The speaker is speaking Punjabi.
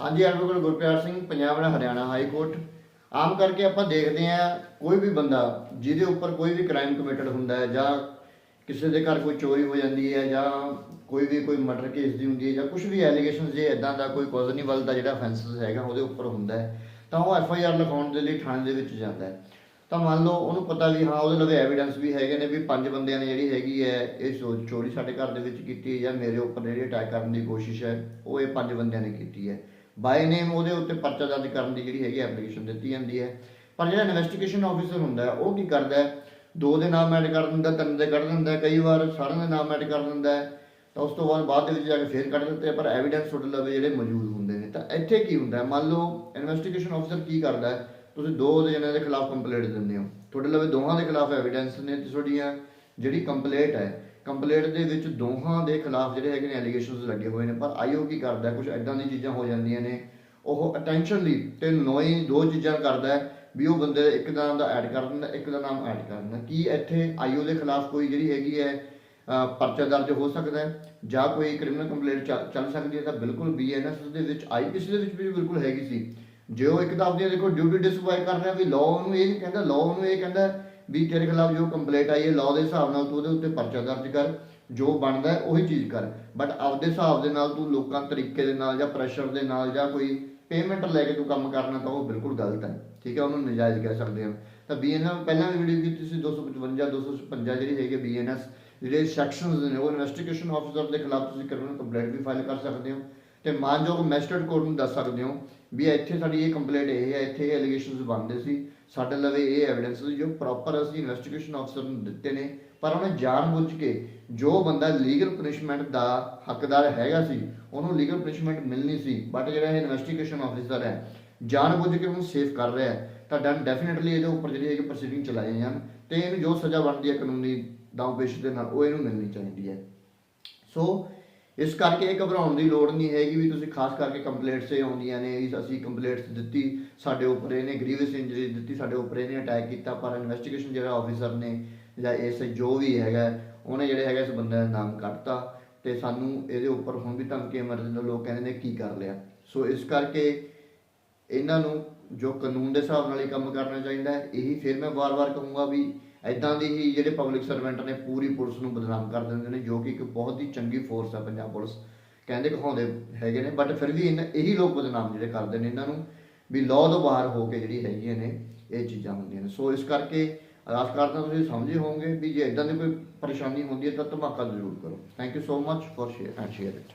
ਹਾਂਜੀ ਐਡਵੋਕੇਟ ਗੁਰਪਿਆਰ ਸਿੰਘ, ਪੰਜਾਬ ਦਾ ਹਰਿਆਣਾ ਹਾਈ ਕੋਰਟ ਆਮ ਕਰਕੇ ਆਪਾਂ ਦੇਖਦੇ ਆ ਕੋਈ ਵੀ ਬੰਦਾ ਜਿਹਦੇ ਉੱਪਰ ਕੋਈ ਵੀ ਕ੍ਰਾਈਮ ਕਮਿਟਡ ਹੁੰਦਾ ਹੈ, ਜਾਂ ਕਿਸੇ ਦੇ ਘਰ ਕੋਈ ਚੋਰੀ ਹੋ ਜਾਂਦੀ ਹੈ, ਜਾਂ ਕੋਈ ਵੀ ਕੋਈ ਮਰਡਰ ਕੇਸ ਦੀ ਹੁੰਦੀ ਹੈ, ਜਾਂ ਕੁਝ ਵੀ ਐਲੀਗੇਸ਼ਨਸ ਜੇ ਇਦਾਂ ਦਾ ਕੋਈ ਕੋਜ਼ਨੀਵਲ ਦਾ ਜਿਹੜਾ ਅਫੈਂਸਸ ਹੈਗਾ, ਉਹਦੇ ਉੱਪਰ ਹੁੰਦਾ ਹੈ, ਤਾਂ ਉਹ ਐਫ ਆਈ ਆਰ ਲਿਖਾਉਣ ਦੇ ਲਈ ਥਾਣੇ ਦੇ ਵਿੱਚ ਜਾਂਦਾ ਹੈ। ਤਾਂ ਮੰਨ ਲਓ, ਉਹਨੂੰ ਪਤਾ ਵੀ ਹਾਂ, ਉਹਦੇ ਲਵੇ ਐਵੀਡੈਂਸ ਵੀ ਹੈਗੇ ਨੇ ਵੀ ਪੰਜ ਬੰਦਿਆਂ ਨੇ ਜਿਹੜੀ ਹੈਗੀ ਹੈ, ਇਹ ਚੋ- ਚੋਰੀ ਸਾਡੇ ਘਰ ਦੇ ਵਿੱਚ ਕੀਤੀ ਹੈ, ਜਾਂ ਮੇਰੇ ਉੱਪਰ ਜਿਹੜੀ ਅਟੈਕ ਕਰਨ ਦੀ ਕੋਸ਼ਿਸ਼ ਹੈ, ਉਹ ਇਹ ਪੰਜ ਬੰਦਿਆਂ ਨੇ ਕੀਤੀ ਹੈ। ਬਾਈ ਨੇਮ ਉਹਦੇ ਉੱਤੇ ਪਰਚਾ ਦਰਜ ਕਰਨ ਦੀ ਜਿਹੜੀ ਹੈਗੀ ਐਪਲੀਕੇਸ਼ਨ ਦਿੱਤੀ ਜਾਂਦੀ ਹੈ। ਪਰ ਜਿਹੜਾ ਇਨਵੈਸਟੀਗੇਸ਼ਨ ਆਫੀਸਰ ਹੁੰਦਾ ਹੈ, ਉਹ ਕੀ ਕਰਦਾ ਹੈ? ਦੋ ਦੇ ਨਾਮ ਐਡ ਕਰ ਦਿੰਦਾ, ਤਿੰਨ ਦੇ ਕੱਢ ਦਿੰਦਾ, ਕਈ ਵਾਰ ਸਾਰਿਆਂ ਦੇ ਨਾਮ ਐਡ ਕਰ ਦਿੰਦਾ ਹੈ। ਤਾਂ ਉਸ ਤੋਂ ਬਾਅਦ ਬਾਅਦ ਦੇ ਵਿੱਚ ਜਾ ਕੇ ਫੇਰ ਕੱਢ ਦਿੰਦੇ ਪਰ ਐਵੀਡੈਂਸ ਤੁਹਾਡੇ ਲਵੇ ਜਿਹੜੇ ਮੌਜੂਦ ਹੁੰਦੇ ਨੇ। ਤਾਂ ਇੱਥੇ ਕੀ ਹੁੰਦਾ ਹੈ? ਮੰਨ ਲਓ ਇਨਵੈਸਟੀਗੇਸ਼ਨ ਆਫੀਸਰ ਕੀ ਕਰਦਾ ਹੈ? ਤੁਸੀਂ ਦੋ ਦੇ ਜਣਿਆਂ ਦੇ ਖਿਲਾਫ ਕੰਪਲੇਂਟ ਦਿੰਦੇ ਹੋ। ਤੁਹਾਡੇ ਲਵੇ ਦੋਹਾਂ ਦੇ ਖਿਲਾਫ ਐਵੀਡੈਂਸ ਨੇ ਤੇ ਤੁਹਾਡੀਆਂ, ਜਿਹੜੀ ਕੰਪਲੇਂਟ ਹੈ ਕੰਪਲੇਂਟ ਦੇ ਵਿੱਚ ਦੋਹਾਂ ਦੇ ਖਿਲਾਫ ਜਿਹੜੇ ਹੈਗੇ ਨੇ ਐਲੀਗੇਸ਼ਨਸ ਲੱਗੇ ਹੋਏ ਨੇ, ਪਰ ਆਈਓ ਕੀ ਕਰਦਾ ਕੁਝ ਐਦਾਂ ਦੀ ਚੀਜ਼ਾਂ ਹੋ ਜਾਂਦੀਆਂ ਨੇ। ਉਹ ਅਟੈਂਸ਼ਨਲੀ ਤੇ ਨੋਈ ਦੋ ਚੀਜ਼ਾਂ ਕਰਦਾ ਹੈ ਵੀ ਉਹ ਬੰਦੇ ਇੱਕ ਦਾ ਨਾਮ ਦਾ ਐਡ ਕਰ ਦਿੰਦਾ ਇੱਕ ਦਾ ਨਾਮ ਐਡ ਕਰ ਦਿੰਦਾ ਕੀ ਇੱਥੇ ਆਈਓ ਦੇ ਖਿਲਾਫ ਕੋਈ ਜਿਹੜੀ ਹੈਗੀ ਹੈ ਪਰਚਾ ਦਰਜ ਹੋ ਸਕਦਾ ਹੈ? ਜਾਂ ਕੋਈ ਕ੍ਰਿਮੀਨਲ ਕੰਪਲੇਂਟ ਚੱਲ ਸਕਦੀ ਹੈ? ਤਾਂ ਬਿਲਕੁਲ ਬੀਐਨਐਸ ਦੇ ਵਿੱਚ ਆਈਪੀਸੀ ਦੇ ਵਿੱਚ ਵੀ ਬਿਲਕੁਲ ਹੈਗੀ ਸੀ। ਜੇ ਉਹ ਇੱਕ ਤਾਂ ਆਪਣੀ ਦੇਖੋ ਡਿਊਟੀ ਡਿਸਪਲਾਈ ਕਰ ਰਿਹਾ ਵੀ ਲਾਅ ਨੂੰ ਇਹ ਕਹਿੰਦਾ ਲਾਅ ਨੂੰ ਇਹ ਕਹਿੰਦਾ ਵੀ ਤੇਰੇ ਖਿਲਾਫ ਜੋ ਕੰਪਲੇਂਟ ਆਈ ਹੈ ਲਾਅ ਦੇ ਹਿਸਾਬ ਨਾਲ ਤੂੰ ਉਹਦੇ ਉੱਤੇ ਪਰਚਾ ਦਰਜ ਕਰ, ਜੋ ਬਣਦਾ ਹੈ, ਉਹੀ ਚੀਜ਼ ਕਰ। ਬਟ ਆਪਦੇ ਹਿਸਾਬ ਦੇ ਨਾਲ ਤੂੰ ਲੋਕਾਂ ਤਰੀਕੇ ਦੇ ਨਾਲ ਜਾਂ ਪ੍ਰੈਸ਼ਰ ਦੇ ਨਾਲ ਜਾਂ ਕੋਈ ਪੇਮੈਂਟ ਲੈ ਕੇ ਤੂੰ ਕੰਮ ਕਰਨਾ ਤਾਂ ਉਹ ਬਿਲਕੁਲ ਗਲਤ ਹੈ। ਠੀਕ ਹੈ, ਉਹਨੂੰ ਨਜਾਇਜ਼ ਕਹਿ ਸਕਦੇ ਹਾਂ। ਤਾਂ ਬੀਐਨਐਸ ਪਹਿਲਾਂ ਵੀ ਵੀਡੀਓ ਕੀਤੀ ਸੀ 255 256 ਜਿਹੜੀ ਹੈਗੀ ਬੀਐਨਐਸ ਜਿਹੜੇ ਸੈਕਸ਼ਨਸ ਨੇ, ਉਹ ਇਨਵੈਸਟੀਗੇਸ਼ਨ ਆਫੀਸਰ ਦੇ ਖਿਲਾਫ ਤੁਸੀਂ ਕ੍ਰਿਮੀਨਲ ਕੰਪਲੇਂਟ ਵੀ ਫਾਈਲ ਕਰ ਸਕਦੇ ਹੋ। ਤੇ ਮਾਨਯੋਗ ਮੈਜਿਸਟਰੇਟ ਕੋਰਟ ਨੂੰ ਦੱਸ ਸਕਦੇ ਹੋ ਵੀ ਇੱਥੇ ਸਾਡੀ ਇਹ ਕੰਪਲੇਂਟ ਇਹ ਹੈ, ਇੱਥੇ ਇਹ ਐਲੀਗੇਸ਼ਨਸ ਬਣਦੇ ਸੀ। ਸਾਡੇ ਲਵੇ ਇਹ ਐਵੀਡੈਂਸ ਜੋ ਪ੍ਰੋਪਰ ਅਸੀਂ ਇਨਵੈਸਟੀਗੇਸ਼ਨ ਆਫੀਸਰ ਨੂੰ ਦਿੱਤੇ ਨੇ। ਪਰ ਉਹਨੇ ਜਾਣਬੁੱਝ ਕੇ ਜੋ ਬੰਦਾ ਲੀਗਲ ਪਨਿਸ਼ਮੈਂਟ ਦਾ ਹੱਕਦਾਰ ਹੈਗਾ ਸੀ, ਉਹਨੂੰ ਲੀਗਲ ਪਨਿਸ਼ਮੈਂਟ ਮਿਲਣੀ ਸੀ। ਬਟ ਜਿਹੜਾ ਇਹ ਇਨਵੈਸਟੀਗੇਸ਼ਨ ਆਫੀਸਰ ਹੈ, ਜਾਣਬੁੱਝ ਕੇ ਉਹਨੂੰ ਸੇਫ ਕਰ ਰਿਹਾ ਹੈ। ਤਾਂ ਡਨ ਡੈਫੀਨਿਟਲੀ ਇਹਦੇ ਉੱਪਰ ਜਿਹੜੀ ਹੈਗੀ ਪ੍ਰੋਸੀਡਿੰਗ ਚਲਾਏ ਜਾਣ ਤੇ ਇਹਨੂੰ ਜੋ ਸਜ਼ਾ ਬਣਦੀ ਹੈ ਕਾਨੂੰਨੀ ਦਾਅਪੇਸ਼ ਦੇ ਨਾਲ ਉਹ ਇਹਨੂੰ ਮਿਲਣੀ ਚਾਹੀਦੀ ਹੈ। ਸੋ ਇਸ ਕਰਕੇ ਇਹ ਘਬਰਾਉਣ ਦੀ ਲੋੜ ਨਹੀਂ ਹੈਗੀ ਵੀ ਤੁਸੀਂ ਖਾਸ ਕਰਕੇ ਕੰਪਲੇਂਟਸ ਇਹ ਆਉਂਦੀਆਂ ਨੇ ਵੀ ਅਸੀਂ ਕੰਪਲੇਂਟਸ ਦਿੱਤੀ, ਸਾਡੇ ਉੱਪਰ ਇਹਨੇ ਗ੍ਰੀਵਸ ਇੰਜਰੀ ਦਿੱਤੀ, ਸਾਡੇ ਉੱਪਰ ਇਹਨੇ ਅਟੈਕ ਕੀਤਾ, ਪਰ ਇਨਵੈਸਟੀਗੇਸ਼ਨ ਜਿਹੜਾ ਆਫੀਸਰ ਨੇ ਜਾਂ ਇਸ ਜੋ ਵੀ ਹੈਗਾ, ਉਹਨੇ ਜਿਹੜੇ ਹੈਗਾ ਇਸ ਬੰਦੇ ਦਾ ਨਾਮ ਕੱਟਤਾ ਤੇ ਸਾਨੂੰ ਇਹਦੇ ਉੱਪਰ ਹੁਣ ਵੀ ਧਮਕੀ ਮਰਦੇ ਨੇ ਲੋਕ ਕਹਿੰਦੇ ਨੇ ਕੀ ਕਰ ਲਿਆ। ਸੋ ਇਸ ਕਰਕੇ ਇਹਨਾਂ ਨੂੰ ਜੋ ਕਾਨੂੰਨ ਦੇ ਹਿਸਾਬ ਨਾਲ ਹੀ ਕੰਮ ਕਰਨਾ ਚਾਹੀਦਾ ਹੈ, ਇਹੀ ਫਿਰ ਮੈਂ ਵਾਰ-ਵਾਰ ਕਹੂੰਗਾ ਵੀ ਐਦਾਂ ਦੀ ਹੀ ਜਿਹੜੇ ਪਬਲਿਕ ਸਰਵੈਂਟ ਨੇ ਪੂਰੀ ਪੁਲਿਸ ਨੂੰ ਬਦਨਾਮ ਕਰ ਦਿੰਦੇ ਨੇ, ਜੋ ਕਿ ਇੱਕ ਬਹੁਤ ਹੀ ਚੰਗੀ ਫੋਰਸ ਹੈ ਪੰਜਾਬ ਪੁਲਿਸ। ਕਹਿੰਦੇ ਕਹਾਉਂਦੇ ਹੈਗੇ ਨੇ ਬਟ ਫਿਰ ਵੀ ਇਹਨਾਂ ਇਹੀ ਲੋਕ ਬਦਨਾਮ ਜਿਹੜੇ ਕਰਦੇ ਨੇ ਇਹਨਾਂ ਨੂੰ ਵੀ ਲਾਅ ਤੋਂ ਬਾਹਰ ਹੋ ਕੇ ਜਿਹੜੀ ਹੈਗੀਆਂ ਨੇ, ਇਹ ਚੀਜ਼ਾਂ ਹੁੰਦੀਆਂ ਨੇ। ਸੋ ਇਸ ਕਰਕੇ ਆਸ ਕਰਦਾ ਤੁਸੀਂ ਸਮਝੇ ਹੋਵੋਗੇ ਵੀ ਜੇ ਇਦਾਂ ਦੀ ਕੋਈ ਪਰੇਸ਼ਾਨੀ ਹੁੰਦੀ ਹੈ ਤਾਂ ਧਮਾਕਾ ਜ਼ਰੂਰ ਕਰੋ। Thank you so much for share and share it